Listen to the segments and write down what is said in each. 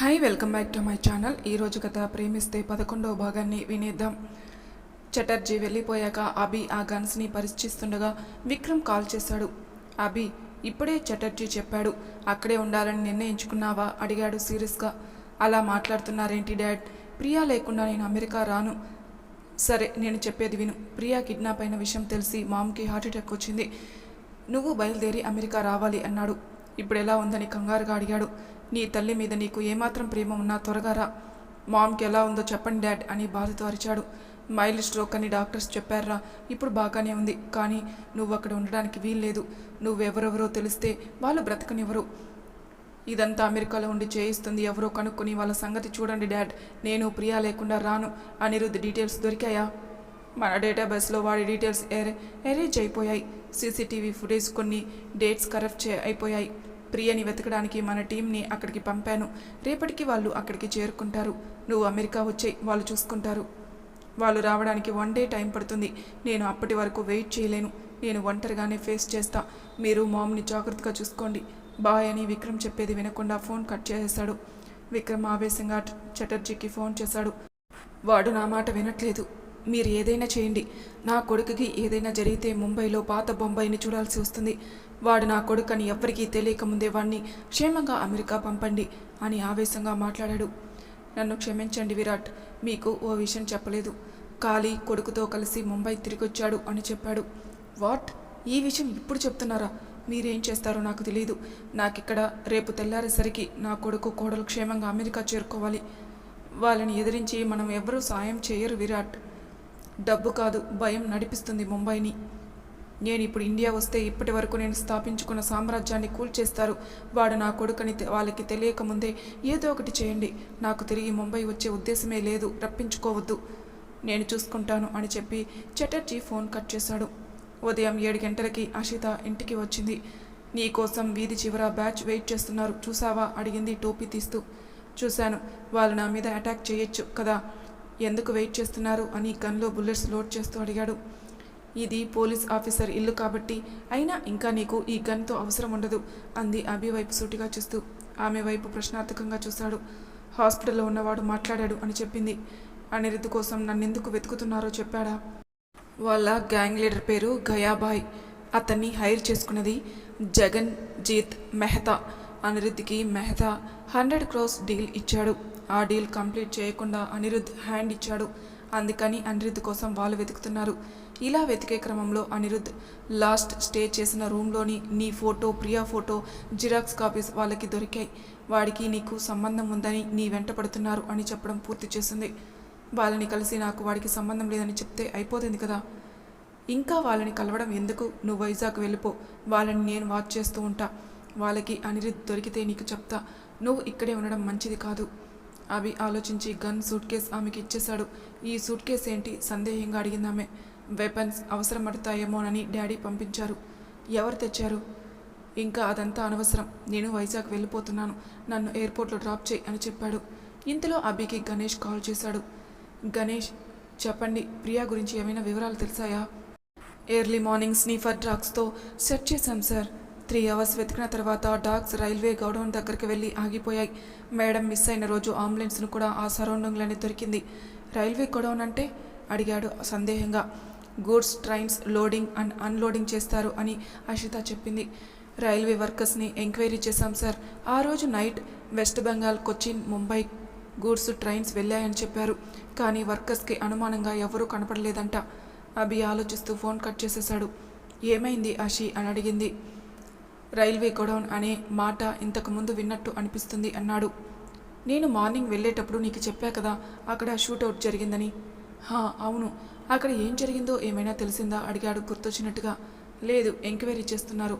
Hi welcome back to my channel ఈరోజు కథ ప్రేమిస్తే పదకొండవ భాగాన్ని వినేద్దాం. చటర్జీ వెళ్ళిపోయాక అభి ఆ గన్స్ని పరీక్షిస్తుండగా విక్రమ్ కాల్ చేశాడు. అభి ఇప్పుడే చటర్జీ చెప్పాడు అక్కడే ఉండాలని నిర్ణయించుకున్నావా? అడిగాడు సీరియస్గా. అలా మాట్లాడుతున్నారేంటి డాడ్? ప్రియా లేకుండా నేను అమెరికా రాను. సరే నేను చెప్పేది విను. ప్రియా కిడ్నాప్ అయిన విషయం తెలిసి మామ్కి హార్ట్అటాక్ వచ్చింది. నువ్వు బయలుదేరి అమెరికా రావాలి అన్నాడు. ఇప్పుడు ఎలా ఉందని కంగారుగా అడిగాడు. నీ తల్లి మీద నీకు ఏమాత్రం ప్రేమ ఉన్నా త్వరగా రా. మామ్కి ఎలా ఉందో చెప్పండి డాడ్ అని బాధతో అరిచాడు. మైల్డ్ స్ట్రోక్ అని డాక్టర్స్ చెప్పారా ఇప్పుడు బాగానే ఉంది. కానీ నువ్వు అక్కడ ఉండడానికి వీల్లేదు. నువ్వెవరెవరో తెలిస్తే వాళ్ళు బ్రతకనివ్వరు. ఇదంతా అమెరికాలో ఉండి చేయిస్తుంది ఎవరో కనుక్కొని వాళ్ళ సంగతి చూడండి డాడ్. నేను ప్రియా లేకుండా రాను. అనిరుద్ధ్ డీటెయిల్స్ దొరికాయా? మన డేటాబేస్లో వాడి డీటెయిల్స్ ఎరే ఎరేజ్ అయిపోయాయి. సీసీటీవీ ఫుటేజ్ కొన్ని డేట్స్ కరెక్ట్ చే అయిపోయాయి. ప్రియని వెతకడానికి మన టీంని అక్కడికి పంపాను. రేపటికి వాళ్ళు అక్కడికి చేరుకుంటారు. నువ్వు అమెరికా వచ్చే వాళ్ళు చూసుకుంటారు. వాళ్ళు రావడానికి వన్ డే టైం పడుతుంది. నేను అప్పటి వరకు వెయిట్ చేయలేను. నేను ఒంటరిగానే ఫేస్ చేస్తా. మీరు మామ్ని జాగ్రత్తగా చూసుకోండి. బాయ్ అని విక్రమ్ చెప్పేది వినకుండా ఫోన్ కట్ చేసేశాడు. విక్రమ్ ఆవేశంగా చటర్జీకి ఫోన్ చేశాడు. వాడు నా మాట వినట్లేదు. మీరు ఏదైనా చేయండి. నా కొడుకుకి ఏదైనా జరిగితే ముంబైలో పాత బొంబాయిని చూడాల్సి వస్తుంది. వాడు నా కొడుకని ఎవ్వరికీ తెలియకముందే వాడిని క్షేమంగా అమెరికా పంపండి అని ఆవేశంగా మాట్లాడాడు. నన్ను క్షమించండి విరాట్ మీకు ఓ విషయం చెప్పలేదు. కాళీ కొడుకుతో కలిసి ముంబై తిరిగొచ్చాడు అని చెప్పాడు. వాట్? ఈ విషయం ఇప్పుడు చెప్తున్నారా? మీరేం చేస్తారో నాకు తెలియదు నాకిక్కడ రేపు తెల్లారేసరికి నా కొడుకు కోడలు క్షేమంగా అమెరికా చేరుకోవాలి. వాళ్ళని ఎదిరించి మనం ఎవరూ సాయం చేయరు విరాట్. డబ్బు కాదు భయం నడిపిస్తుంది ముంబైని. నేను ఇప్పుడు ఇండియా వస్తే ఇప్పటి వరకు నేను స్థాపించుకున్న సామ్రాజ్యాన్ని కూల్చేస్తారు. వాడు నా కొడుకని వాళ్ళకి తెలియకముందే ఏదో ఒకటి చేయండి. నాకు తిరిగి ముంబై వచ్చే ఉద్దేశమే లేదు. రప్పించుకోవద్దు. నేను చూసుకుంటాను అని చెప్పి చటర్జీ ఫోన్ కట్ చేశాడు. ఉదయం ఏడు గంటలకి అషిత ఇంటికి వచ్చింది. నీ కోసం వీధి చివర బ్యాచ్ వెయిట్ చేస్తున్నారు. చూసావా? అడిగింది టోపీ తీస్తూ. చూశాను. వాళ్ళు నా మీద అటాక్ చేయొచ్చు కదా. ఎందుకు వెయిట్ చేస్తున్నారు? అని గన్లో బుల్లెట్స్ లోడ్ చేస్తూ అడిగాడు. ఇది పోలీస్ ఆఫీసర్ ఇల్లు కాబట్టి అయినా ఇంకా నీకు ఈ గన్తో అవసరం ఉండదు అంది అభి వైపు సూటిగా చూస్తూ. ఆమె వైపు ప్రశ్నార్థకంగా చూశాడు. హాస్పిటల్లో ఉన్నవాడు మాట్లాడాడు అని చెప్పింది. అనిరుద్ధ్ కోసం నన్నెందుకు వెతుకుతున్నారో చెప్పాడా? వాళ్ళ గ్యాంగ్ లీడర్ పేరు గయాబాయ్. అతన్ని హైర్ చేసుకున్నది జగన్ జీత్ మెహతా. అనిరుద్ధ్కి మెహతా హండ్రెడ్ క్రోస్ డీల్ ఇచ్చాడు. ఆ డీల్ కంప్లీట్ చేయకుండా అనిరుద్ధ్ హ్యాండ్ ఇచ్చాడు. అందుకని అనిరుద్ధ్ కోసం వాళ్ళు వెతుకుతున్నారు. ఇలా వెతికే క్రమంలో అనిరుద్ధ్ లాస్ట్ స్టే చేసిన రూమ్లోని నీ photo Priya photo xerox copies వాళ్ళకి దొరికాయి. వాడికి నీకు సంబంధం ఉందని నీ వెంట పడుతున్నారు అని చెప్పడం పూర్తి చేసింది. వాళ్ళని కలిసి నాకు వాడికి సంబంధం లేదని చెప్తే అయిపోతుంది కదా? ఇంకా వాళ్ళని కలవడం ఎందుకు? నువ్వు వైజాగ్ వెళ్ళిపో. వాళ్ళని నేను వాచ్ చేస్తూ ఉంటా. వాళ్ళకి అనిరుద్ధ్ దొరికితే నీకు చెప్తా. నువ్వు ఇక్కడే ఉండడం మంచిది కాదు. అవి ఆలోచించి గన్ సూట్ కేస్ ఆమెకి ఇచ్చేశాడు. ఈ సూట్ కేస్ ఏంటి? సందేహంగా అడిగింది ఆమె. వెపన్స్ అవసరం పడతాయేమోనని డాడీ పంపించారు. ఎవరు తెచ్చారు? ఇంకా అదంతా అనవసరం. నేను వైజాగ్ వెళ్ళిపోతున్నాను. నన్ను ఎయిర్పోర్ట్లో డ్రాప్ చేయి అని చెప్పాడు. ఇంతలో అభికి గణేష్ కాల్ చేశాడు. గణేష్ చెప్పండి. ప్రియా గురించి ఏమైనా వివరాలు తెలిసాయా? ఎర్లీ మార్నింగ్ స్నీఫర్ డాగ్స్తో సెట్ చేశాం సార్. త్రీ అవర్స్ వెతికిన తర్వాత డాగ్స్ రైల్వే గౌడౌన్ దగ్గరికి వెళ్ళి ఆగిపోయాయి. మేడం మిస్ అయిన రోజు అంబులెన్స్ను కూడా ఆ సరౌండింగ్లోనే దొరికింది. రైల్వే గౌడౌన్ అంటే? అడిగాడు సందేహంగా. Goods trains loading and unloading చేస్తారు అని అషిత చెప్పింది. రైల్వే వర్కర్స్ని ఎంక్వైరీ చేశాం సార్. ఆ రోజు night West Bengal Cochin Mumbai goods trains వెళ్ళాయని చెప్పారు. కానీ వర్కర్స్కి అనుమానంగా ఎవరూ కనపడలేదంట. అభి ఆలోచిస్తూ ఫోన్ కట్ చేసేశాడు. ఏమైంది అషి అని అడిగింది. రైల్వే గొడౌన్ అనే మాట ఇంతకుముందు విన్నట్టు అనిపిస్తుంది అన్నాడు. నేను మార్నింగ్ వెళ్ళేటప్పుడు నీకు చెప్పా కదా అక్కడ షూటౌట్ జరిగిందని. హా అవును. అక్కడ ఏం జరిగిందో ఏమైనా తెలిసిందా? అడిగాడు గుర్తొచ్చినట్టుగా. లేదు ఎంక్వైరీ చేస్తున్నారు.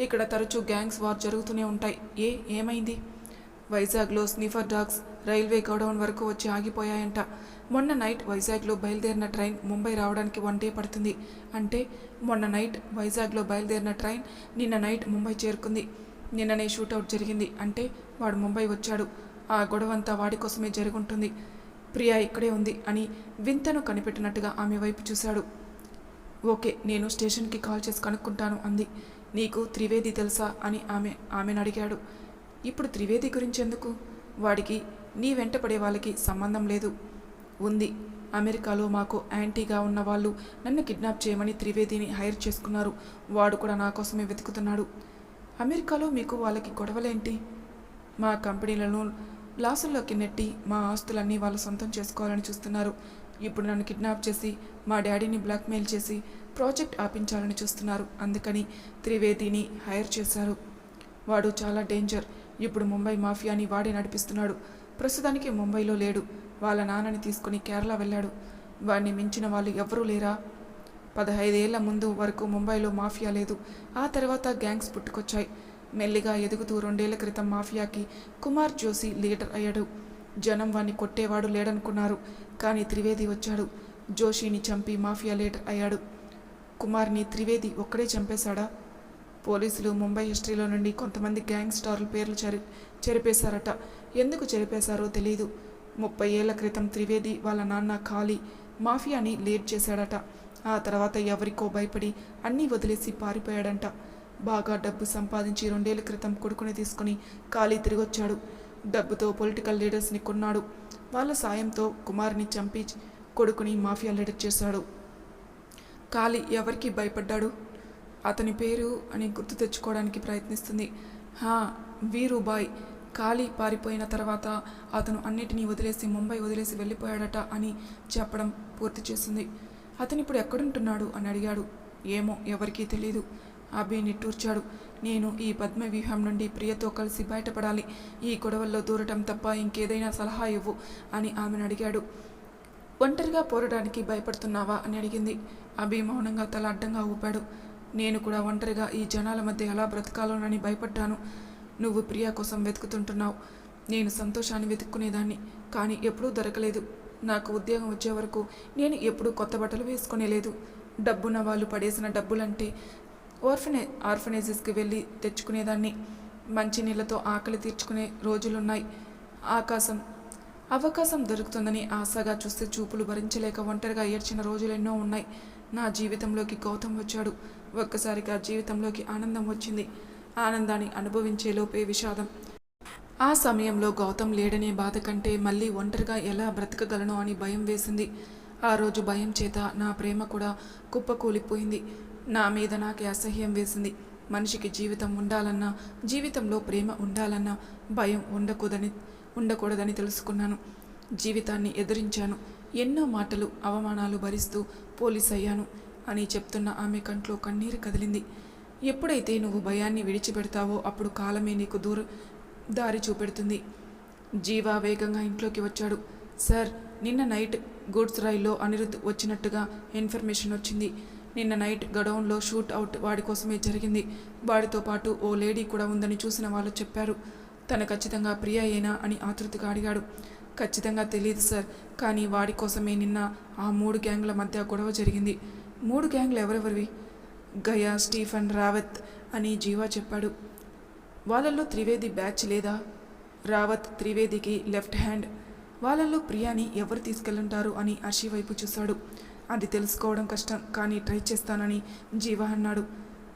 ఇక్కడ తరచూ గ్యాంగ్స్ వార్ జరుగుతూనే ఉంటాయి. ఏ ఏమైంది? వైజాగ్లో స్నీఫర్ డాగ్స్ రైల్వే గోడౌన్ వరకు వచ్చి ఆగిపోయాయంట. మొన్న నైట్ వైజాగ్లో బయలుదేరిన ట్రైన్ ముంబై రావడానికి వన్ డే పడుతుంది. అంటే మొన్న నైట్ వైజాగ్లో బయలుదేరిన ట్రైన్ నిన్న నైట్ ముంబై చేరుకుంది. నిన్ననే షూటౌట్ జరిగింది. అంటే వాడు ముంబై వచ్చాడు. ఆ గొడవంతా వాడి కోసమే జరుగుంటుంది. ప్రియా ఇక్కడే ఉంది అని వింతను కనిపెట్టినట్టుగా ఆమె వైపు చూశాడు. ఓకే నేను స్టేషన్కి కాల్ చేసి కనుక్కుంటాను అంది. నీకు త్రివేది తెలుసా అని ఆమె ఆమెను అడిగాడు. ఇప్పుడు త్రివేది గురించి ఎందుకు వాడికి నీ వెంట పడే వాళ్ళకి సంబంధం లేదు. ఉంది. అమెరికాలో మాకు యాంటీగా ఉన్న వాళ్ళు నన్ను కిడ్నాప్ చేయమని త్రివేదిని హైర్ చేసుకున్నారు. వాడు కూడా నా కోసమే వెతుకుతున్నాడు. అమెరికాలో మీకు వాళ్ళకి గొడవలేంటి? మా కంపెనీలను లాసుల్లోకి నెట్టి మా ఆస్తులన్నీ వాళ్ళు సొంతం చేసుకోవాలని చూస్తున్నారు. ఇప్పుడు నన్ను కిడ్నాప్ చేసి మా డాడీని బ్లాక్మెయిల్ చేసి ప్రాజెక్ట్ ఆపించాలని చూస్తున్నారు. అందుకని త్రివేదిని హైర్ చేశారు. వాడు చాలా డేంజర్. ఇప్పుడు ముంబై మాఫియాని వాడే నడిపిస్తున్నాడు. ప్రస్తుతానికి ముంబైలో లేడు. వాళ్ళ నాన్నని తీసుకుని కేరళ వెళ్ళాడు. వాడిని మించిన వాళ్ళు ఎవరూ లేరా? పదహైదేళ్ళ ముందు వరకు ముంబైలో మాఫియా లేదు. ఆ తర్వాత గ్యాంగ్స్ పుట్టుకొచ్చాయి. మెల్లిగా ఎదుగుతూ రెండేళ్ళ క్రితం మాఫియాకి కుమార్ జోషి లీడర్ అయ్యాడు. జనం వాణ్ణి కొట్టేవాడు లేడనుకున్నారు. కానీ త్రివేది వచ్చాడు. జోషిని చంపి మాఫియా లీడర్ అయ్యాడు. కుమార్ని త్రివేది ఒక్కడే చంపేశాడా? పోలీసులు ముంబై హిస్టరీలో నుండి కొంతమంది గ్యాంగ్ స్టార్ల పేర్లు చెరి చెరిపేశారట. ఎందుకు చెరిపేశారో తెలియదు ముప్పై ఏళ్ళ క్రితం త్రివేది వాళ్ళ నాన్న ఖాళీ మాఫియాని లీడ్ చేశాడట. ఆ తర్వాత ఎవరికో భయపడి అన్నీ వదిలేసి పారిపోయాడంట. బాగా డబ్బు సంపాదించి రెండేళ్ళ క్రితం కొడుకుని తీసుకుని ఖాళీ తిరిగొచ్చాడు. డబ్బుతో పొలిటికల్ లీడర్స్ని కొన్నాడు. వాళ్ళ సాయంతో కుమార్ని చంపి కొడుకుని మాఫియా లీడర్ చేశాడు. ఖాళీ ఎవరికి భయపడ్డాడు? అతని పేరు అని గుర్తు తెచ్చుకోవడానికి ప్రయత్నిస్తుంది. హా వీరుబాయ్. ఖాళీ పారిపోయిన తర్వాత అతను అన్నిటినీ వదిలేసి ముంబై వదిలేసి వెళ్ళిపోయాడట అని చెప్పడం పూర్తి చేసింది అతను ఇప్పుడు ఎక్కడుంటున్నాడు అని అడిగాడు. ఏమో ఎవరికీ తెలియదు అభి నిట్టూర్చాడు. నేను ఈ పద్మ వ్యూహం నుండి ప్రియతో కలిసి బయటపడాలి. ఈ గొడవల్లో దూరటం తప్ప ఇంకేదైనా సలహా ఇవ్వు అని ఆమెను అడిగాడు. ఒంటరిగా పోరడానికి భయపడుతున్నావా అని అడిగింది. అభి మౌనంగా తల అడ్డంగా ఊపాడు. నేను కూడా ఒంటరిగా ఈ జనాల మధ్య ఎలా బ్రతకాలోనని భయపడ్డాను. నువ్వు ప్రియా కోసం వెతుకుతుంటున్నావు. నేను సంతోషాన్ని వెతుక్కునేదాన్ని కానీ ఎప్పుడూ దొరకలేదు. నాకు ఉద్యోగం వచ్చే వరకు నేను ఎప్పుడూ కొత్త బట్టలు వేసుకునేలేదు. డబ్బున్న వాళ్ళు పడేసిన డబ్బులంటే ఆర్ఫనే ఆర్ఫనేజెస్కి వెళ్ళి తెచ్చుకునేదాన్ని. మంచినీళ్ళతో ఆకలి తీర్చుకునే రోజులున్నాయి. ఆకాశం అవకాశం దొరుకుతుందని ఆశగా చూస్తే చూపులు భరించలేక ఒంటరిగా ఏడ్చిన రోజులు ఎన్నో ఉన్నాయి. నా జీవితంలోకి గౌతమ్ వచ్చాడు. ఒక్కసారిగా జీవితంలోకి ఆనందం వచ్చింది. ఆనందాన్ని అనుభవించే లోపే విషాదం. ఆ సమయంలో గౌతమ్ లేడనే బాధ కంటే మళ్ళీ ఒంటరిగా ఎలా బ్రతకగలను అని భయం వేసింది. ఆ రోజు భయం చేత నా ప్రేమ కూడా కుప్పకూలిపోయింది. నా మీద నాకే అసహ్యం వేసింది. మనిషికి జీవితం ఉండాలన్నా జీవితంలో ప్రేమ ఉండాలన్నా భయం ఉండకూడదని ఉండకూడదని తెలుసుకున్నాను. జీవితాన్ని ఎదిరించాను. ఎన్నో మాటలు అవమానాలు భరిస్తూ పోలీస్ అయ్యాను అని చెప్తున్న ఆమె కంట్లో కన్నీరు కదిలింది. ఎప్పుడైతే నువ్వు భయాన్ని విడిచిపెడతావో అప్పుడు కాలమే నీకు దూర దారి చూపెడుతుంది. జీవా వేగంగా ఇంట్లోకి వచ్చాడు. సార్ నిన్న నైట్ గూడ్స్ రైల్లో అనిరుద్ వచ్చినట్టుగా ఇన్ఫర్మేషన్ వచ్చింది. నిన్న నైట్ గడౌన్లో షూట్ అవుట్ వాడి కోసమే జరిగింది. వాడితో పాటు ఓ లేడీ కూడా ఉందని చూసిన వాళ్ళు చెప్పారు. తను ఖచ్చితంగా ప్రియా ఏనా అని ఆతృతగా అడిగాడు. ఖచ్చితంగా తెలియదు సార్ కానీ వాడి కోసమే నిన్న ఆ మూడు గ్యాంగ్ల మధ్య గొడవ జరిగింది. మూడు గ్యాంగ్లు ఎవరెవరివి? గయా స్టీఫన్ రావత్ అని జీవా చెప్పాడు. వాళ్ళల్లో త్రివేది బ్యాచ్ లేదా? రావత్ త్రివేదికి లెఫ్ట్ హ్యాండ్. వాళ్ళల్లో ప్రియాని ఎవరు తీసుకెళ్ళుంటారు అని అర్షి వైపు చూశాడు. అది తెలుసుకోవడం కష్టం కానీ ట్రై చేస్తానని జీవా అన్నాడు.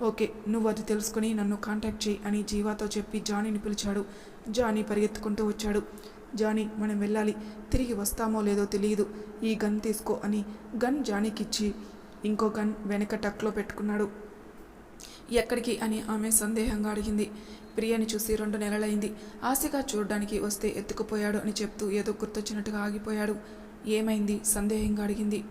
ఓకే నువ్వు అది తెలుసుకుని నన్ను కాంటాక్ట్ చేయి అని జీవాతో చెప్పి జానీని పిలిచాడు. జానీ పరిగెత్తుకుంటూ వచ్చాడు. జానీ మనం వెళ్ళాలి. తిరిగి వస్తామో లేదో తెలియదు ఈ గన్ తీసుకో అని గన్ జానీకి ఇచ్చి ఇంకో గన్ వెనక టక్లో పెట్టుకున్నాడు. ఎక్కడికి అని ఆమె సందేహంగా అడిగింది. ప్రియని చూసి రెండు నెలలైంది. ఆశగా చూడడానికి వస్తే ఎత్తుకుపోయాడు అని చెప్తూ ఏదో గుర్తొచ్చినట్టుగా ఆగిపోయాడు. ఏమైంది? సందేహంగా అడిగింది.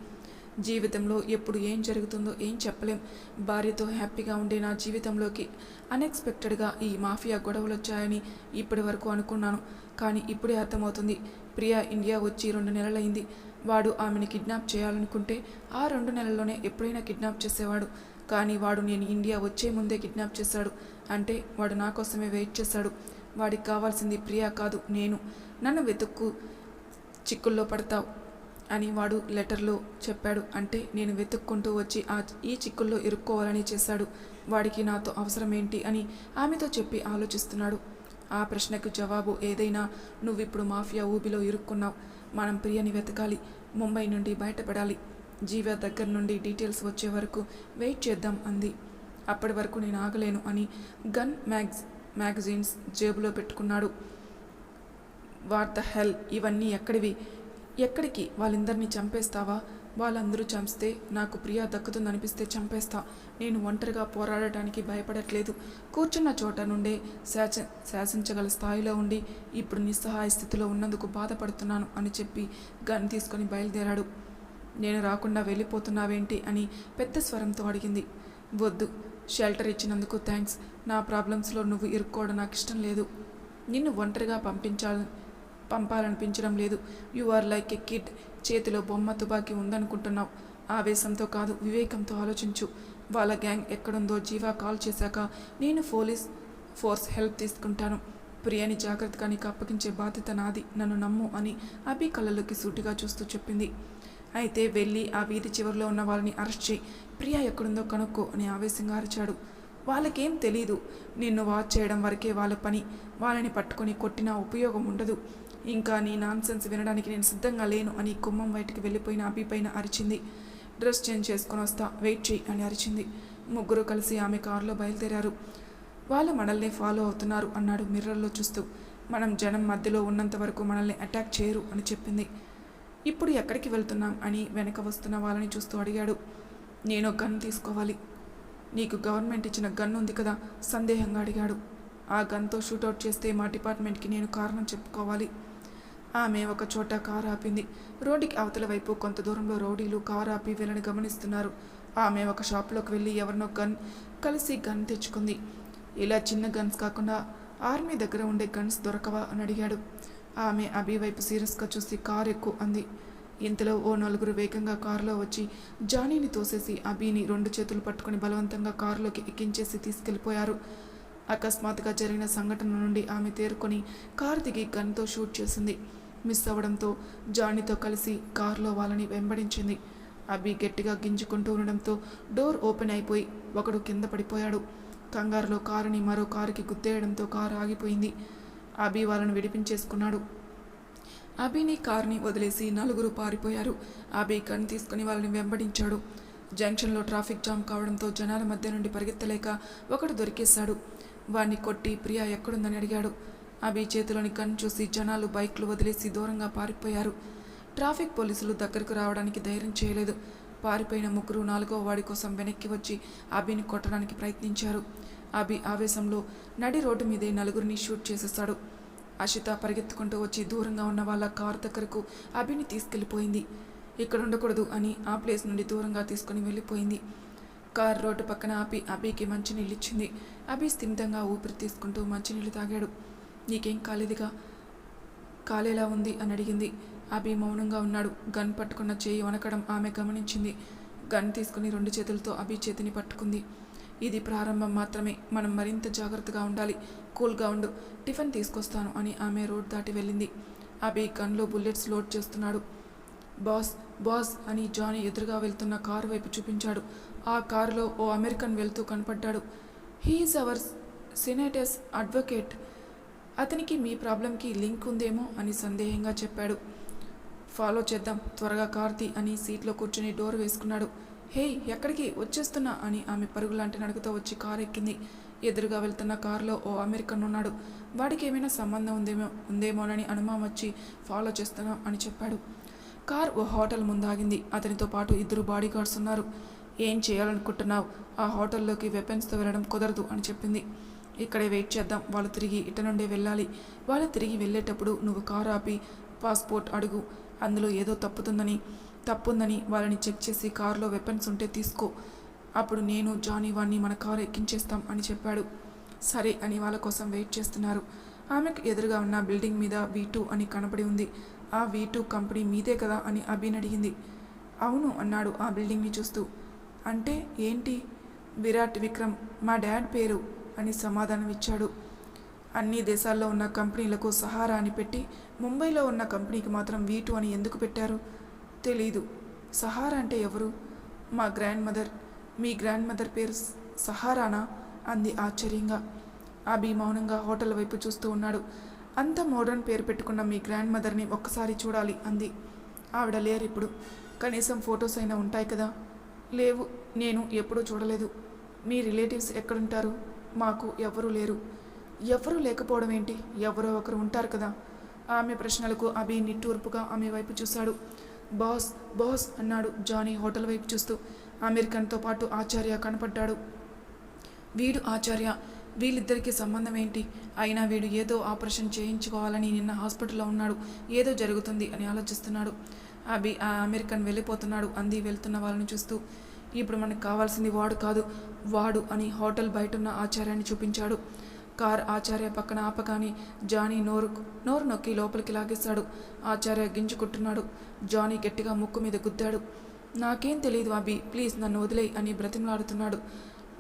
జీవితంలో ఎప్పుడు ఏం జరుగుతుందో ఏం చెప్పలేం. భార్యతో హ్యాపీగా ఉండే నా జీవితంలోకి అన్ఎక్స్పెక్టెడ్గా ఈ మాఫియా గొడవలు వచ్చాయని ఇప్పటి వరకు అనుకున్నాను. కానీ ఇప్పుడే అర్థమవుతుంది. ప్రియా ఇండియా వచ్చి రెండు నెలలైంది వాడు ఆమెను కిడ్నాప్ చేయాలనుకుంటే ఆ రెండు నెలల్లోనే ఎప్పుడైనా కిడ్నాప్ చేసేవాడు. కానీ వాడు నేను ఇండియా వచ్చే ముందే కిడ్నాప్ చేశాడు. అంటే వాడు నా కోసమే వెయిట్ చేశాడు. వాడికి కావాల్సింది ప్రియా కాదు నేను. నన్ను వెతుక్కు చిక్కుల్లో పడతావు. అని వాడు లెటర్లో చెప్పాడు. అంటే నేను వెతుక్కుంటూ వచ్చి ఆ ఈ చిక్కుల్లో ఇరుక్కోవాలని చేశాడు. వాడికి నాతో అవసరం ఏంటి అని ఆమెతో చెప్పి ఆలోచిస్తున్నాడు. ఆ ప్రశ్నకు జవాబు ఏదైనా నువ్విప్పుడు మాఫియా ఊబిలో ఇరుక్కున్నావు. మనం ప్రియని వెతకాలి. ముంబై నుండి బయటపడాలి. జీవ దగ్గర నుండి డీటెయిల్స్ వచ్చే వరకు వెయిట్ చేద్దాం అంది. అప్పటి వరకు నేను ఆగలేను అని గన్ మ్యాగ్జ్ మ్యాగజైన్స్ జేబులో పెట్టుకున్నాడు. What the hell? ఇవన్నీ ఎక్కడివి? ఎక్కడికి? వాళ్ళందరినీ చంపేస్తావా? వాళ్ళందరూ చంపితే నాకు ప్రియా దక్కుతుందనిపిస్తే చంపేస్తా. నేను ఒంటరిగా పోరాడటానికి భయపడట్లేదు. కూర్చున్న చోట నుండే శాస శాసించగల స్థాయిలో ఉండి ఇప్పుడు నిస్సహాయ స్థితిలో ఉన్నందుకు బాధపడుతున్నాను అని చెప్పి గన్ తీసుకొని బయలుదేరాడు. నేను రాకుండా వెళ్ళిపోతున్నావేంటి అని పెద్ద స్వరంతో అడిగింది. వద్దు షెల్టర్ ఇచ్చినందుకు థ్యాంక్స్ నా ప్రాబ్లమ్స్లో నువ్వు ఇరుక్కోవడం నాకు ఇష్టం లేదు. నిన్ను ఒంటరిగా పంపించాలని పంపాలనిపించడం లేదు. You are like a kid. చేతిలో బొమ్మ తుపాకీ ఉందనుకుంటున్నావు. ఆవేశంతో కాదు వివేకంతో ఆలోచించు. వాళ్ళ గ్యాంగ్ ఎక్కడుందో జీవా కాల్ చేశాక నేను పోలీస్ ఫోర్స్ హెల్ప్ తీసుకుంటాను. ప్రియని జాగ్రత్తగా నీకు అప్పగించే బాధ్యత నాది. నన్ను నమ్ము అని అభి కళ్ళలోకి సూటిగా చూస్తూ చెప్పింది. అయితే వెళ్ళి ఆ వీధి చివరిలో ఉన్న వాళ్ళని అరెస్ట్ చేయి. ప్రియా ఎక్కడుందో కనుక్కో అని ఆవేశంగా అరిచాడు. వాళ్ళకేం తెలీదు. నిన్ను వాచ్ చేయడం వరకే వాళ్ళ పని. వాళ్ళని పట్టుకొని కొట్టినా ఉపయోగం ఉండదు. ఇంకా నీ నాన్సెన్స్ వినడానికి నేను సిద్ధంగా లేను అని కుమ్మం బయటికి వెళ్ళిపోయిన అభి పైన అరిచింది. డ్రెస్ చేంజ్ చేసుకొని వస్తా వెయిట్ చేయి అని అరిచింది. ముగ్గురు కలిసి ఆమె కారులో బయలుదేరారు. వాళ్ళు మనల్ని ఫాలో అవుతున్నారు అన్నాడు మిర్రర్లో చూస్తూ. మనం జనం మధ్యలో ఉన్నంత వరకు మనల్ని అటాక్ చేయరు అని చెప్పింది. ఇప్పుడు ఎక్కడికి వెళ్తున్నాం అని వెనక వస్తున్న వాళ్ళని చూస్తూ అడిగాడు. నేను గన్ తీసుకోవాలి. నీకు గవర్నమెంట్ ఇచ్చిన గన్ ఉంది కదా సందేహంగా అడిగాడు. ఆ గన్తో షూటౌట్ చేస్తే మా డిపార్ట్మెంట్కి నేను కారణం చెప్పుకోవాలి. ఆమె ఒక చోట కారు ఆపింది రోడ్డుకి అవతల వైపు కొంత దూరంలో రౌడీలు కారు ఆపి వీళ్ళని గమనిస్తున్నారు. ఆమె ఒక షాప్లోకి వెళ్ళి ఎవరినో గన్ కలిసి గన్ తెచ్చుకుంది. ఇలా చిన్న గన్స్ కాకుండా ఆర్మీ దగ్గర ఉండే గన్స్ దొరకవా అని అడిగాడు. ఆమె అభి వైపు సీరియస్గా చూసి కారు ఎక్కువ అంది. ఇంతలో ఓ నలుగురు వేగంగా కారులో వచ్చి జానీని తోసేసి అభిని రెండు చేతులు పట్టుకొని బలవంతంగా కారులోకి ఎక్కించేసి తీసుకెళ్ళిపోయారు అకస్మాత్తుగా జరిగిన సంఘటన నుండి ఆమె తేరుకొని కారు దిగి గన్తో షూట్ చేసింది. మిస్ అవ్వడంతో జానీతో కలిసి కారులో వాళ్ళని వెంబడించింది. అభి గట్టిగా గింజుకుంటూ ఉండడంతో డోర్ ఓపెన్ అయిపోయి ఒకడు కింద పడిపోయాడు. కంగారులో కారుని మరో కారుకి గుద్దేయడంతో కారు ఆగిపోయింది. అభి వాళ్ళను విడిపించేసుకున్నాడు. అభిని కారుని వదిలేసి నలుగురు పారిపోయారు. అభి కన్ను తీసుకుని వాళ్ళని వెంబడించాడు. జంక్షన్లో ట్రాఫిక్ జామ్ కావడంతో జనాల మధ్య నుండి పరిగెత్తలేక ఒకడు దొరికేశాడు. వాణ్ణి కొట్టి ప్రియా ఎక్కడుందని అడిగాడు. అభి చేతిలోని కన్ను చూసి జనాలు బైక్లు వదిలేసి దూరంగా పారిపోయారు. ట్రాఫిక్ పోలీసులు దగ్గరకు రావడానికి ధైర్యం చేయలేదు. పారిపోయిన ముగ్గురు నాలుగో వాడి కోసం వెనక్కి వచ్చి అభిని కొట్టడానికి ప్రయత్నించారు. అభి ఆవేశంలో నడి రోడ్డు మీదే నలుగురిని షూట్ చేసేశాడు. అషిత పరిగెత్తుకుంటూ వచ్చి దూరంగా ఉన్న వాళ్ళ కారు దగ్గరకు అభిని తీసుకెళ్ళిపోయింది. ఇక్కడ ఉండకూడదు అని ఆ ప్లేస్ నుండి దూరంగా తీసుకుని వెళ్ళిపోయింది. కార్ రోడ్డు పక్కన ఆపి అభికి మంచినీళ్ళు ఇచ్చింది అభి స్థిమితంగా ఊపిరి తీసుకుంటూ మంచినీళ్ళు తాగాడు. నీకేం కాలేదుగా? కాలేలా ఉంది? అని అడిగింది. అభి మౌనంగా ఉన్నాడు. గన్ పట్టుకున్న చేయి వనకడం ఆమె గమనించింది. గన్ తీసుకుని రెండు చేతులతో అభి చేతిని పట్టుకుంది. ఇది ప్రారంభం మాత్రమే. మనం మరింత జాగ్రత్తగా ఉండాలి. కూల్గా ఉండు. టిఫిన్ తీసుకొస్తాను అని ఆమె రోడ్ దాటి వెళ్ళింది. అభి గన్లో బుల్లెట్స్ లోడ్ చేస్తున్నాడు. బాస్ బాస్ అని జానీ ఎదురుగా వెళ్తున్న కారు వైపు చూపించాడు. ఆ కారులో ఓ అమెరికన్ వెళ్తూ కనపడ్డాడు. He's our senator's advocate. అతనికి మీ ప్రాబ్లంకి లింక్ ఉందేమో అని సందేహంగా చెప్పాడు. ఫాలో చేద్దాం త్వరగా కార్తి అని సీట్లో కూర్చుని డోర్ వేసుకున్నాడు. హే ఎక్కడికి వచ్చేస్తున్నా అని ఆమె పరుగులాంటి నడుగుతో వచ్చి కారు ఎక్కింది. ఎదురుగా వెళ్తున్న కారులో ఓ అమెరికన్ ఉన్నాడు. వాడికి ఏమైనా సంబంధం ఉందేమో ఉందేమోనని అనుమానం వచ్చి ఫాలో చేస్తున్నా అని చెప్పాడు. కార్ ఓ హోటల్ ముందాగింది. అతనితో పాటు ఇద్దరు బాడీ గార్డ్స్ ఉన్నారు. ఏం చేయాలనుకుంటున్నావు? ఆ హోటల్లోకి వెపన్స్తో వెళ్ళడం కుదరదు అని చెప్పింది. ఇక్కడే వెయిట్ చేద్దాం. వాళ్ళు తిరిగి ఇట నుండే వెళ్ళాలి. వాళ్ళు తిరిగి వెళ్ళేటప్పుడు నువ్వు కారు ఆపి పాస్పోర్ట్ అడుగు. అందులో ఏదో తప్పుతుందని తప్పుందని వాళ్ళని చెక్ చేసి కారులో వెపన్స్ ఉంటే తీసుకో. అప్పుడు నేను జానీ వాణ్ణి మన కారు ఎక్కించేస్తాం అని చెప్పాడు. సరే అని వాళ్ళ కోసం వెయిట్ చేస్తున్నారు. ఆమెకు ఎదురుగా ఉన్న బిల్డింగ్ మీద వీ టూ అని కనపడి ఉంది. ఆ వీ టూ కంపెనీ మీదే కదా అని అభిన్ అడిగింది. అవును అన్నాడు ఆ బిల్డింగ్ని చూస్తూ. అంటే ఏంటి? విరాట్ విక్రమ్ మా డాడ్ పేరు. అని సమాధానం ఇచ్చాడు అన్ని దేశాల్లో ఉన్న కంపెనీలకు సహారా అని పెట్టి ముంబైలో ఉన్న కంపెనీకి మాత్రం వీటు అని ఎందుకు పెట్టారు? తెలీదు. సహారా అంటే ఎవరు? మా గ్రాండ్ మదర్. మీ గ్రాండ్ మదర్ పేరు సహారానా? అంది ఆశ్చర్యంగా. అభి మౌనంగా హోటల్ వైపు చూస్తూ ఉన్నాడు. అంత మోడర్న్ పేరు పెట్టుకున్న మీ గ్రాండ్ మదర్ని ఒక్కసారి చూడాలి అంది. ఆవిడ లేరు ఇప్పుడు. కనీసం ఫొటోస్ అయినా ఉంటాయి కదా? లేవు. నేను ఎప్పుడూ చూడలేదు. మీ రిలేటివ్స్ ఎక్కడుంటారు? మాకు ఎవరూ లేరు. ఎవరూ లేకపోవడం ఏంటి? ఎవరో ఒకరు ఉంటారు కదా. ఆమె ప్రశ్నలకు అభి నిట్టూర్పుగా ఆమె వైపు చూశాడు. బాస్ బాస్ అన్నాడు జానీ హోటల్ వైపు చూస్తూ. అమెరికన్తో పాటు ఆచార్య కనపడ్డాడు. వీడు ఆచార్య. వీళ్ళిద్దరికీ సంబంధం ఏంటి? అయినా వీడు ఏదో ఆపరేషన్ చేయించుకోవాలని నిన్న హాస్పిటల్లో ఉన్నాడు. ఏదో జరుగుతుంది అని ఆలోచిస్తున్నాడు. అభి ఆ అమెరికన్ వెళ్ళిపోతున్నాడు. అంది వెళ్తున్న వాళ్ళని చూస్తూ. ఇప్పుడు మనకు కావాల్సింది వాడు కాదు వాడు అని హోటల్ బయటున్న ఆచార్యాన్ని చూపించాడు. కార్ ఆచార్య పక్కన ఆపగానే జానీ నోరు నోరు నొక్కి లోపలికి లాగేశాడు. ఆచార్య గింజుకుంటున్నాడు. జానీ గట్టిగా ముక్కు మీద గుద్దాడు. నాకేం తెలియదు అభి ప్లీజ్ నన్ను వదిలేయ్ అని బ్రతిమలాడుతున్నాడు.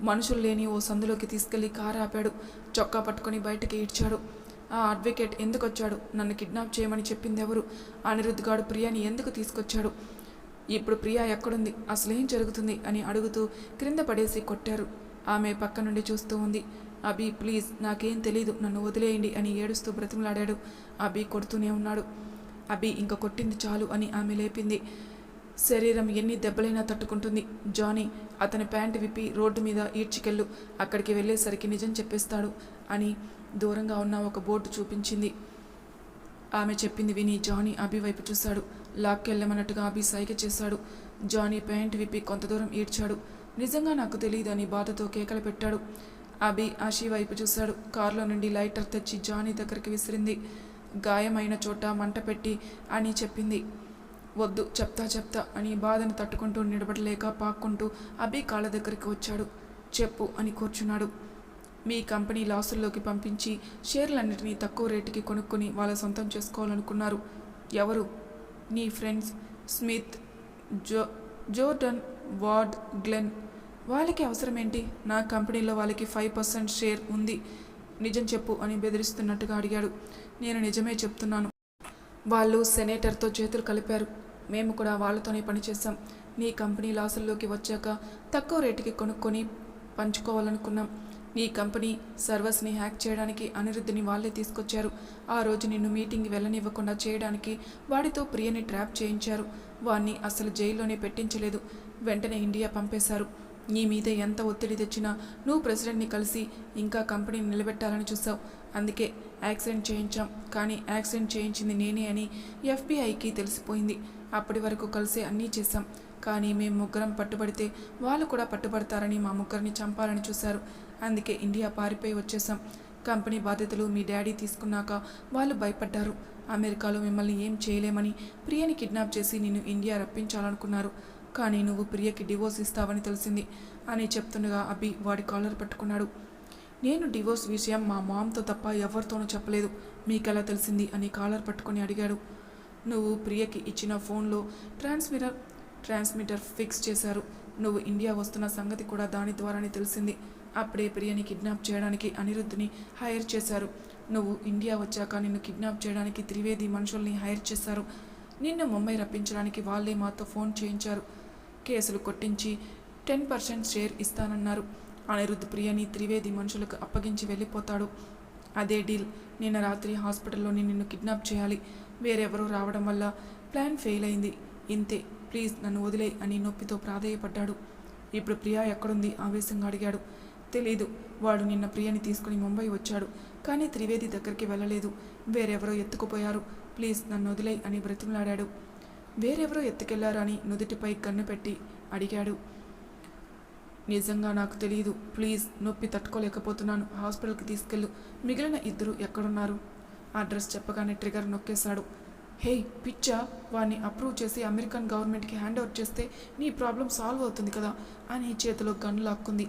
మనుషులు లేని ఓ సందులోకి తీసుకెళ్ళి కారు ఆపాడు. చొక్కా పట్టుకొని బయటకి ఈడ్చాడు. ఆ అడ్వకేట్ ఎందుకు వచ్చాడు నన్ను కిడ్నాప్ చేయమని చెప్పింది ఎవరు అనిరుద్ధ్ గాడు ప్రియాని ఎందుకు తీసుకొచ్చాడు? ఇప్పుడు ప్రియా ఎక్కడుంది? అసలేం జరుగుతుంది? అని అడుగుతూ క్రింద పడేసి కొట్టారు. ఆమె పక్క నుండి చూస్తూ ఉంది. అభి ప్లీజ్ నాకేం తెలీదు. నన్ను వదిలేయండి అని ఏడుస్తూ బ్రతిమలాడాడు. అభి కొడుతూనే ఉన్నాడు. అభి ఇంక కొట్టింది చాలు అని ఆమె లేపింది. శరీరం ఎన్ని దెబ్బలైనా తట్టుకుంటుంది. జానీ అతని ప్యాంట్ విప్పి రోడ్డు మీద ఈడ్చికెళ్ళు. అక్కడికి వెళ్ళేసరికి నిజం చెప్పేస్తాడు అని దూరంగా ఉన్న ఒక బోర్డు చూపించింది. ఆమె చెప్పింది విని జానీ అభి వైపు చూశాడు. లాక్కెళ్ళమన్నట్టుగా అభి సైగ చేశాడు. జానీ ప్యాంట్ విప్పి కొంత దూరం ఈడ్చాడు నిజంగా నాకు తెలియదు అని బాధతో కేకలు పెట్టాడు. అభి ఆశీ వైపు చూశాడు. కారులో నుండి లైటర్ తెచ్చి జానీ దగ్గరికి విసిరింది. గాయమైన చోట మంట పెట్టి అని చెప్పింది. వద్దు చెప్తా చెప్తా అని బాధను తట్టుకుంటూ నిలబడలేక పాక్కుంటూ అభి కాళ్ళ దగ్గరికి వచ్చాడు. చెప్పు అని కూర్చున్నాడు. మీ కంపెనీ లాసుల్లోకి పంపించి షేర్లన్నింటినీ తక్కువ రేటుకి కొనుక్కొని వాళ్ళ సొంతం చేసుకోవాలనుకున్నారు. ఎవరు? నీ friends Smith Joe Jordan Ward Glenn వాళ్ళకి అవసరం ఏంటి నా కంపెనీలో వాళ్ళకి ఫైవ్ పర్సెంట్ షేర్ ఉంది. నిజం చెప్పు అని బెదిరిస్తున్నట్టుగా అడిగాడు. నేను నిజమే చెప్తున్నాను. వాళ్ళు సెనేటర్తో చేతులు కలిపారు. మేము కూడా వాళ్ళతోనే పనిచేశాం. నీ కంపెనీ లాసుల్లోకి వచ్చాక తక్కువ రేటుకి కొనుక్కొని పంచుకోవాలనుకున్నాం. నీ కంపెనీ సర్వర్స్ని హ్యాక్ చేయడానికి అనిరుద్ధిని వాళ్ళే తీసుకొచ్చారు. ఆ రోజు నిన్ను మీటింగ్ వెళ్ళనివ్వకుండా చేయడానికి వాడితో ప్రియని ట్రాప్ చేయించారు. వాణ్ణి అసలు జైల్లోనే పెట్టించలేదు. వెంటనే ఇండియా పంపేశారు. నీ మీద ఎంత ఒత్తిడి తెచ్చినా నువ్వు ప్రెసిడెంట్ని కలిసి ఇంకా కంపెనీని నిలబెట్టాలని చూసావు అందుకే యాక్సిడెంట్ చేయించాం. కానీ యాక్సిడెంట్ చేయించింది నేనే అని ఎఫ్బిఐకి తెలిసిపోయింది. అప్పటి వరకు కలిసే అన్నీ చేశాం. కానీ మేము ముగ్గురం పట్టుబడితే వాళ్ళు కూడా పట్టుబడతారని మా ముగ్గురిని చంపాలని చూశారు. అందుకే ఇండియా పారిపోయి వచ్చేసాం కంపెనీ బాధ్యతలు మీ డాడీ తీసుకున్నాక వాళ్ళు భయపడ్డారు. అమెరికాలో మిమ్మల్ని ఏం చేయలేమని ప్రియని కిడ్నాప్ చేసి నిన్ను ఇండియా రప్పించాలనుకున్నారు. కానీ నువ్వు ప్రియకి డివోర్స్ ఇస్తావని తెలిసింది అని చెప్తుండగా అభి వాడి కాలర్ పట్టుకున్నాడు. నేను డివోర్స్ విషయం మా మామ్తో తప్ప ఎవరితోనూ చెప్పలేదు. మీకెలా తెలిసింది అని కాలర్ పట్టుకొని అడిగాడు. నువ్వు ప్రియకి ఇచ్చిన ఫోన్లో ట్రాన్స్మిటర్ ట్రాన్స్మిటర్ ఫిక్స్ చేశారు. నువ్వు ఇండియా వస్తున్న సంగతి కూడా దాని ద్వారానే తెలిసింది. అప్పుడే ప్రియని కిడ్నాప్ చేయడానికి అనిరుద్ధిని హైర్ చేశారు. నువ్వు ఇండియా వచ్చాక నిన్ను కిడ్నాప్ చేయడానికి త్రివేది మనుషుల్ని హైర్ చేశారు. నిన్ను ముంబై రప్పించడానికి వాళ్ళే మాతో ఫోన్ చేయించారు. కేసులు కొట్టించి టెన్ పర్సెంట్ షేర్ ఇస్తానన్నారు. అనిరుద్ధ్ ప్రియని త్రివేది మనుషులకు అప్పగించి వెళ్ళిపోతాడు. అదే డీల్. నిన్న రాత్రి హాస్పిటల్లోని నిన్ను కిడ్నాప్ చేయాలి. వేరెవరో రావడం వల్ల ప్లాన్ ఫెయిల్ అయింది. ఇంతే. ప్లీజ్ నన్ను వదిలే అని నొప్పితో ప్రాధేయపడ్డాడు. ఇప్పుడు ప్రియా ఎక్కడుంది? ఆవేశంగా అడిగాడు. తెలీదు. వాడు నిన్న ప్రియని తీసుకుని ముంబై వచ్చాడు. కానీ త్రివేది దగ్గరికి వెళ్ళలేదు. వేరెవరో ఎత్తుకుపోయారు. ప్లీజ్ నన్ను వదిలే అని బ్రతిమలాడాడు. వేరెవరో ఎత్తుకెళ్ళారని నుదుటిపై కన్ను పెట్టి అడిగాడు. నిజంగా నాకు తెలియదు ప్లీజ్ నొప్పి తట్టుకోలేకపోతున్నాను. హాస్పిటల్కి తీసుకెళ్ళు. మిగిలిన ఇద్దరు ఎక్కడున్నారు? అడ్రస్ చెప్పగానే ట్రిగర్ నొక్కేశాడు. హే పిచ్చా! వాడిని అప్రూవ్ చేసి అమెరికన్ గవర్నమెంట్కి హ్యాండ్ ఓవర్ చేస్తే నీ ప్రాబ్లం సాల్వ్ అవుతుంది కదా అని చేతిలో గన్ లాక్కుంది.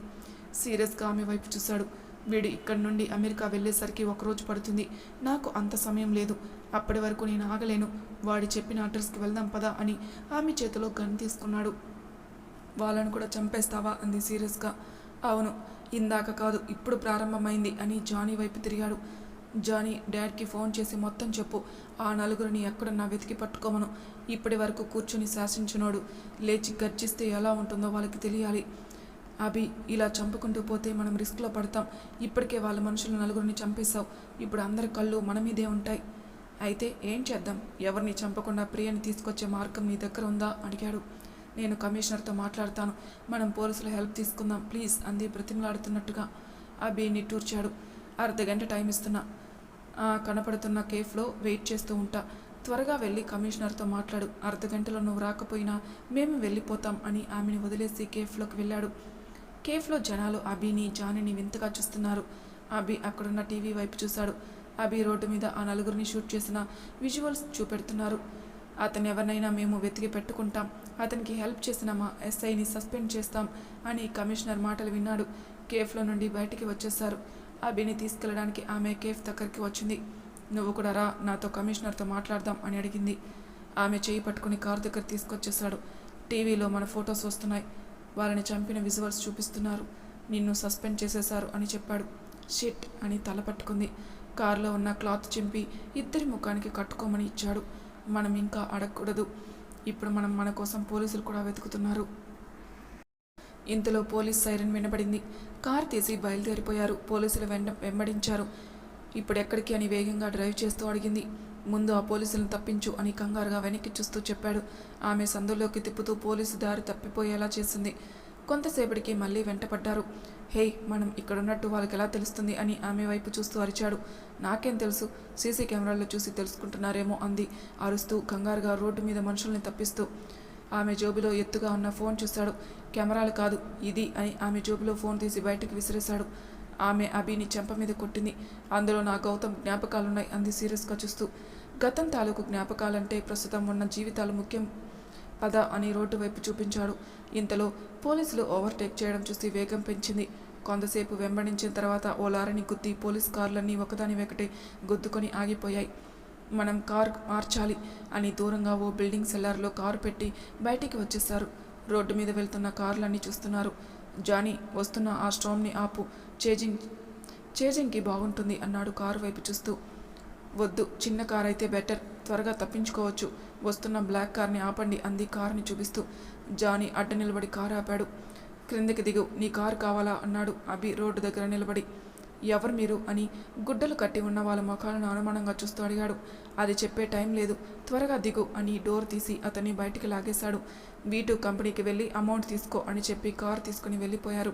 సీరియస్గా ఆమె వైపు చూశాడు. వీడు ఇక్కడి నుండి అమెరికా వెళ్ళేసరికి ఒకరోజు పడుతుంది. నాకు అంత సమయం లేదు. అప్పటి వరకు నేను ఆగలేను. వాడి చెప్పిన అడ్రస్కి వెళ్దాం పదా అని ఆమె చేతిలో గన్ తీసుకున్నాడు. వాళ్ళను కూడా చంపేస్తావా? అంది సీరియస్గా అవును ఇందాక కాదు ఇప్పుడు ప్రారంభమైంది అని జానీ వైపు తిరిగాడు. జానీ డాడ్కి ఫోన్ చేసి మొత్తం చెప్పు. ఆ నలుగురిని ఎక్కడున్నా వెతికి పట్టుకోమను? ఇప్పటి వరకు కూర్చుని శాసించినోడు. లేచి గర్జిస్తే ఎలా ఉంటుందో వాళ్ళకి తెలియాలి. అభి ఇలా చంపుకుంటూ పోతే మనం రిస్క్లో పడతాం. ఇప్పటికే వాళ్ళ మనుషులు నలుగురిని చంపేశావు. ఇప్పుడు అందరి కళ్ళు మన మీదే ఉంటాయి. అయితే ఏం చేద్దాం? ఎవరిని చంపకుండా ప్రియని తీసుకొచ్చే మార్గం నీ దగ్గర ఉందా? అడిగాడు. నేను కమిషనర్తో మాట్లాడతాను. మనం పోలీసుల హెల్ప్ తీసుకుందాం. ప్లీజ్ అంది బ్రతిమలాడుతున్నట్టుగా. అభి నిట్టూర్చాడు. అర్ధ గంట టైం ఇస్తున్నా. కనపడుతున్న కేఫ్లో వెయిట్ చేస్తూ ఉంటా. త్వరగా వెళ్ళి కమిషనర్తో మాట్లాడు. అర్ధగంటలో నువ్వు రాకపోయినా మేము వెళ్ళిపోతాం అని ఆమెను వదిలేసి కేఫ్లోకి వెళ్ళాడు. కేఫ్లో జనాలు అభిని జానీని వింతగా చూస్తున్నారు. అభి అక్కడున్న టీవీ వైపు చూశాడు. అభి రోడ్డు మీద ఆ నలుగురిని షూట్ చేసిన విజువల్స్ చూపెడుతున్నారు. అతను ఎవరినైనా మేము వెతికి పెట్టుకుంటాం. అతనికి హెల్ప్ చేసిన మా ఎస్ఐని సస్పెండ్ చేస్తాం అని కమిషనర్ మాటలు విన్నాడు. కేఫ్లో నుండి బయటికి వచ్చేశారు. అభిని తీసుకెళ్ళడానికి ఆమె కేఫ్ దగ్గరికి వచ్చింది. నువ్వు కూడా రా నాతో కమిషనర్తో మాట్లాడదాం అని అడిగింది. ఆమె చేయి పట్టుకుని కారు దగ్గర తీసుకొచ్చేశాడు. టీవీలో మన ఫొటోస్ వస్తున్నాయి. వాళ్ళని చంపిన విజువల్స్ చూపిస్తున్నారు. నిన్ను సస్పెండ్ చేసేశారు అని చెప్పాడు. షిట్ అని తల పట్టుకుంది. కారులో ఉన్న క్లాత్ చింపి ఇద్దరి ముఖానికి కట్టుకోమని ఇచ్చాడు. మనం ఇంకా అడగకూడదు. ఇప్పుడు మనం మన కోసం పోలీసులు కూడా వెతుకుతున్నారు. ఇంతలో పోలీస్ సైరన్ వినబడింది. కార్ తీసి బయలుదేరిపోయారు. పోలీసులు వెంట వెంబడించారు. ఇప్పుడు ఎక్కడికి అని వేగంగా డ్రైవ్ చేస్తూ అడిగింది. ముందు ఆ పోలీసులను తప్పించు అని కంగారుగా వెనక్కి చూస్తూ చెప్పాడు. ఆమె సందులోకి తిప్పుతూ పోలీసు దారి తప్పిపోయేలా చేసింది. కొంతసేపటికి మళ్ళీ వెంటపడ్డారు. హే మనం ఇక్కడున్నట్టు వాళ్ళకి ఎలా తెలుస్తుంది? అని ఆమె వైపు చూస్తూ అరిచాడు. నాకేం తెలుసు. సీసీ కెమెరాల్లో చూసి తెలుసుకుంటున్నారేమో అంది. అరుస్తూ కంగారుగా రోడ్డు మీద మనుషుల్ని తప్పిస్తూ. ఆమె జోబులో ఎత్తుగా ఉన్న ఫోన్ చూశాడు. కెమెరాలు కాదు ఇది అని ఆమె జోబులో ఫోన్ తీసి బయటకు విసిరేశాడు. ఆమె అభిని చెంప మీద కొట్టింది. అందులో నా గౌతమ్ జ్ఞాపకాలున్నాయి అంది సీరియస్గా చూస్తూ. గతం తాలూకు జ్ఞాపకాలంటే ప్రస్తుతం ఉన్న జీవితాలు ముఖ్యం పద అని రోడ్డు వైపు చూపించాడు. ఇంతలో పోలీసులు ఓవర్టేక్ చేయడం చూసి వేగం పెంచింది. కొంతసేపు వెంబడించిన తర్వాత ఓ లారీని గుద్ది పోలీస్ కార్లన్నీ ఒకదాని ఒకటే గుద్దుకొని ఆగిపోయాయి. మనం కార్ మార్చాలి అని దూరంగా ఓ బిల్డింగ్ సెల్లార్లో కారు పెట్టి బయటికి వచ్చేశారు. రోడ్డు మీద వెళ్తున్న కార్లన్నీ చూస్తున్నారు. జానీ వస్తున్న ఆ స్టోమ్ని ఆపు. చేజింగ్ చేజింగ్కి బాగుంటుంది అన్నాడు కారు వైపు చూస్తూ. వద్దు చిన్న కార్ అయితే బెటర్. త్వరగా తప్పించుకోవచ్చు. వస్తున్న బ్లాక్ కార్ని ఆపండి అంది కారుని చూపిస్తూ. జానీ అడ్డ నిలబడి కారు ఆపాడు. క్రిందికి దిగు నీ కారు కావాలా? అన్నాడు అభి రోడ్డు దగ్గర నిలబడి. ఎవరు మీరు? అని గుడ్డలు కట్టి ఉన్న వాళ్ళ ముఖాలను అనుమానంగా చూస్తూ అడిగాడు. అది చెప్పే టైం లేదు. త్వరగా దిగు అని డోర్ తీసి అతన్ని బయటికి లాగేశాడు. వీటు కంపెనీకి వెళ్ళి అమౌంట్ తీసుకో అని చెప్పి కారు తీసుకుని వెళ్ళిపోయారు.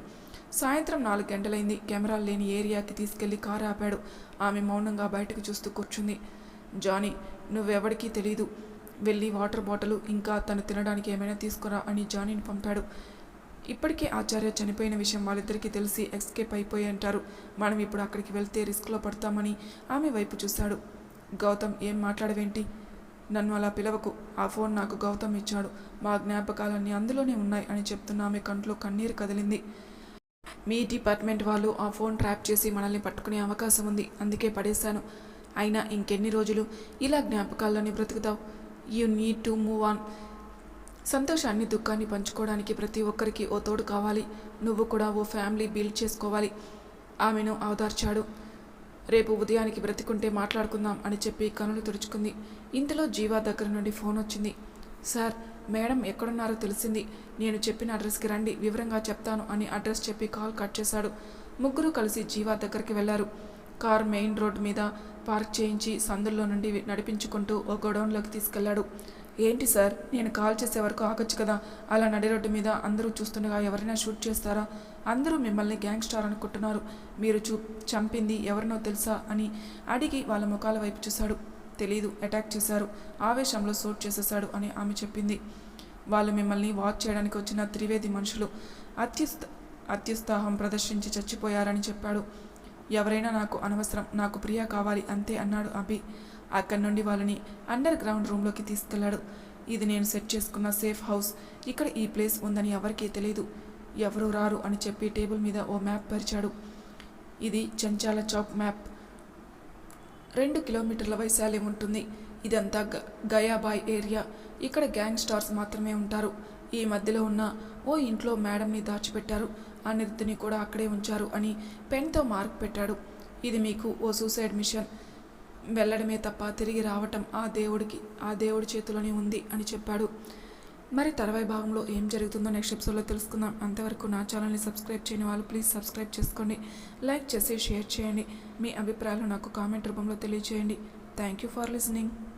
సాయంత్రం నాలుగు గంటలైంది. కెమెరాలు లేని ఏరియాకి తీసుకెళ్ళి కారు ఆపాడు. ఆమె మౌనంగా బయటకు చూస్తూ కూర్చుంది. జానీ నువ్వెవడికి తెలీదు. వెళ్ళి వాటర్ బాటిల్ ఇంకా తను తినడానికి ఏమైనా తీసుకురా అని జానీని పంపాడు. ఇప్పటికే ఆచార్య చనిపోయిన విషయం వాళ్ళిద్దరికీ తెలిసి ఎస్కేప్ అయిపోయి అంటారు మనం ఇప్పుడు అక్కడికి వెళ్తే రిస్క్లో పడతామని ఆమె వైపు చూశాడు. గౌతమ్ ఏం మాట్లాడవేంటి? నన్ను అలా పిలవకు. ఆ ఫోన్ నాకు గౌతమ్ ఇచ్చాడు. మా జ్ఞాపకాలన్నీ అందులోనే ఉన్నాయి అని చెప్తున్న ఆమె కంట్లో కన్నీరు కదిలింది. మీ డిపార్ట్మెంట్ వాళ్ళు ఆ ఫోన్ ట్రాప్ చేసి మనల్ని పట్టుకునే అవకాశం ఉంది. అందుకే పడేశాను. అయినా ఇంకెన్ని రోజులు? ఇలా జ్ఞాపకాల్లోనే బ్రతుకుతావు. You need to move on. సంతోషాన్ని దుఃఖాన్ని పంచుకోవడానికి ప్రతి ఒక్కరికి ఓ తోడు కావాలి. నువ్వు కూడా ఓ ఫ్యామిలీ బిల్డ్ చేసుకోవాలి. ఆమెను అవదార్చాడు రేపు ఉదయానికి బ్రతికుంటే మాట్లాడుకుందాం అని చెప్పి కనులు తుడుచుకుంది. ఇంతలో జీవా దగ్గర నుండి ఫోన్ వచ్చింది. సార్ మేడం ఎక్కడున్నారో తెలిసింది. నేను చెప్పిన అడ్రస్కి రండి వివరంగా చెప్తాను అని అడ్రస్ చెప్పి కాల్ కట్ చేశాడు. ముగ్గురు కలిసి జీవా దగ్గరికి వెళ్ళారు. కార్ మెయిన్ రోడ్ మీద పార్క్ చేయించి సందుల్లో నుండి నడిపించుకుంటూ ఓ గోడౌన్లోకి తీసుకెళ్ళాడు. ఏంటి సార్? నేను కాల్ చేసే వరకు ఆగొచ్చు కదా? అలా నడి రోడ్డు మీద అందరూ చూస్తుండగా ఎవరైనా షూట్ చేస్తారా? అందరూ మిమ్మల్ని గ్యాంగ్స్టార్ అనుకుంటున్నారు. మీరు చూ చంపింది ఎవరినో తెలుసా? అని అడిగి వాళ్ళ ముఖాల వైపు చూశాడు. తెలీదు అటాక్ చేశారు. ఆవేశంలో షూట్ చేసేశాడు అని ఆమె చెప్పింది. వాళ్ళు మిమ్మల్ని వాచ్ చేయడానికి వచ్చిన త్రివేది మనుషులు. అత్యుస్త అత్యుత్సాహం ప్రదర్శించి చచ్చిపోయారని చెప్పాడు. ఎవరైనా నాకు అనవసరం నాకు ప్రియా కావాలి అంతే అన్నాడు అభి. అక్కడి నుండి వాళ్ళని అండర్ గ్రౌండ్ రూమ్లోకి తీసుకెళ్ళాడు. ఇది నేను సెట్ చేసుకున్న సేఫ్ హౌస్. ఇక్కడ ఈ ప్లేస్ ఉందని ఎవరికీ తెలియదు ఎవరు రారు అని చెప్పి టేబుల్ మీద ఓ మ్యాప్ పరిచాడు. ఇది చంచాల చౌక్ మ్యాప్. రెండు కిలోమీటర్ల వైశాల్యం ఉంటుంది. ఇదంతా గ గయాబాయ్ ఏరియా. ఇక్కడ గ్యాంగ్ స్టార్స్ మాత్రమే ఉంటారు. ఈ మధ్యలో ఉన్న ఓ ఇంట్లో మేడంని దాచిపెట్టారు. ఆ కూడా అక్కడే ఉంచారు అని పెన్తో మార్క్ పెట్టాడు. ఇది మీకు ఓ సూసైడ్ మిషన్. వెళ్ళడమే తప్ప తిరిగి రావటం ఆ దేవుడికి ఆ దేవుడి చేతిలోనే ఉంది అని చెప్పాడు. మరి తర్వాయి భాగంలో ఏం జరుగుతుందో నెక్స్ట్ ఎపిసోడ్లో తెలుసుకుందాం. అంతవరకు నా ఛానల్ని సబ్స్క్రైబ్ చేయని వాళ్ళు ప్లీజ్ సబ్స్క్రైబ్ చేసుకోండి. లైక్ చేసి షేర్ చేయండి. మీ అభిప్రాయాలు నాకు కామెంట్ రూపంలో తెలియజేయండి థ్యాంక్ యూ ఫర్ లిసనింగ్